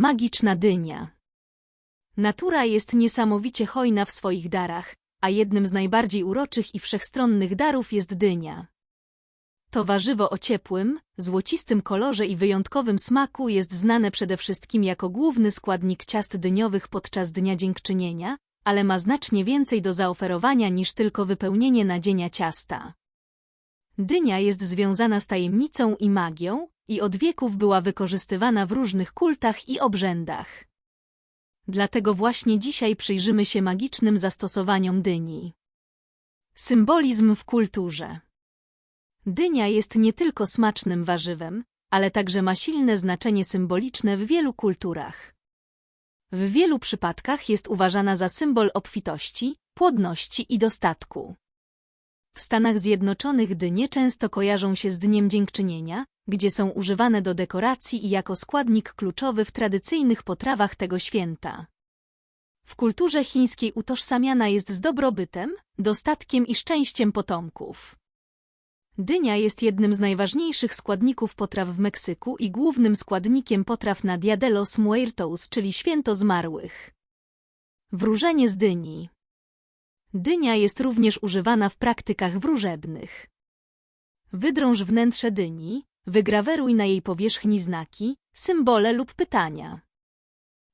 Magiczna dynia. Natura jest niesamowicie hojna w swoich darach, a jednym z najbardziej uroczych i wszechstronnych darów jest dynia. To warzywo o ciepłym, złocistym kolorze i wyjątkowym smaku jest znane przede wszystkim jako główny składnik ciast dyniowych podczas Dnia Dziękczynienia, ale ma znacznie więcej do zaoferowania niż tylko wypełnienie nadzienia ciasta. Dynia jest związana z tajemnicą i magią i od wieków była wykorzystywana w różnych kultach i obrzędach. Dlatego właśnie dzisiaj przyjrzymy się magicznym zastosowaniom dyni. Symbolizm w kulturze Dynia jest nie tylko smacznym warzywem, ale także ma silne znaczenie symboliczne w wielu kulturach. W wielu przypadkach jest uważana za symbol obfitości, płodności i dostatku. W Stanach Zjednoczonych dynie często kojarzą się z Dniem Dziękczynienia, gdzie są używane do dekoracji i jako składnik kluczowy w tradycyjnych potrawach tego święta. W kulturze chińskiej utożsamiana jest z dobrobytem, dostatkiem i szczęściem potomków. Dynia jest jednym z najważniejszych składników potraw w Meksyku i głównym składnikiem potraw na Dia de los Muertos, czyli święto zmarłych. Wróżenie z dyni Dynia jest również używana w praktykach wróżebnych. Wydrąż wnętrze dyni, wygraweruj na jej powierzchni znaki, symbole lub pytania.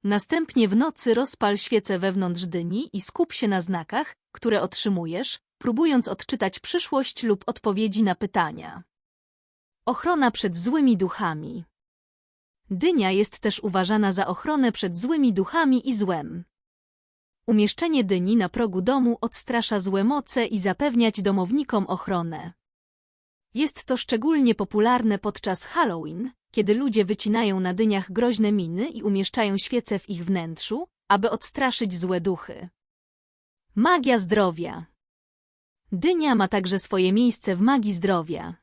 Następnie w nocy rozpal świecę wewnątrz dyni i skup się na znakach, które otrzymujesz, próbując odczytać przyszłość lub odpowiedzi na pytania. Ochrona przed złymi duchami Dynia jest też uważana za ochronę przed złymi duchami i złem. Umieszczenie dyni na progu domu odstrasza złe moce i zapewniać domownikom ochronę. Jest to szczególnie popularne podczas Halloween, kiedy ludzie wycinają na dyniach groźne miny i umieszczają świece w ich wnętrzu, aby odstraszyć złe duchy. Magia zdrowia Dynia ma także swoje miejsce w magii zdrowia.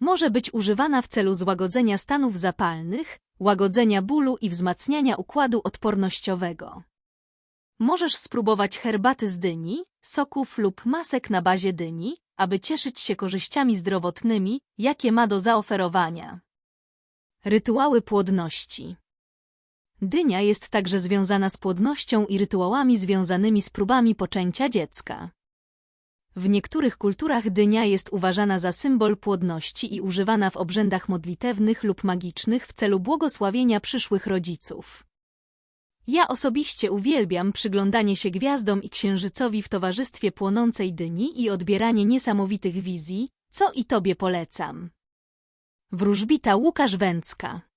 Może być używana w celu złagodzenia stanów zapalnych, łagodzenia bólu i wzmacniania układu odpornościowego. Możesz spróbować herbaty z dyni, soków lub masek na bazie dyni, aby cieszyć się korzyściami zdrowotnymi, jakie ma do zaoferowania. Rytuały płodności Dynia jest także związana z płodnością i rytuałami związanymi z próbami poczęcia dziecka. W niektórych kulturach dynia jest uważana za symbol płodności i używana w obrzędach modlitewnych lub magicznych w celu błogosławienia przyszłych rodziców. Ja osobiście uwielbiam przyglądanie się gwiazdom i księżycowi w towarzystwie płonącej dyni i odbieranie niesamowitych wizji, co i tobie polecam. Wróżbita Łukasz Węcka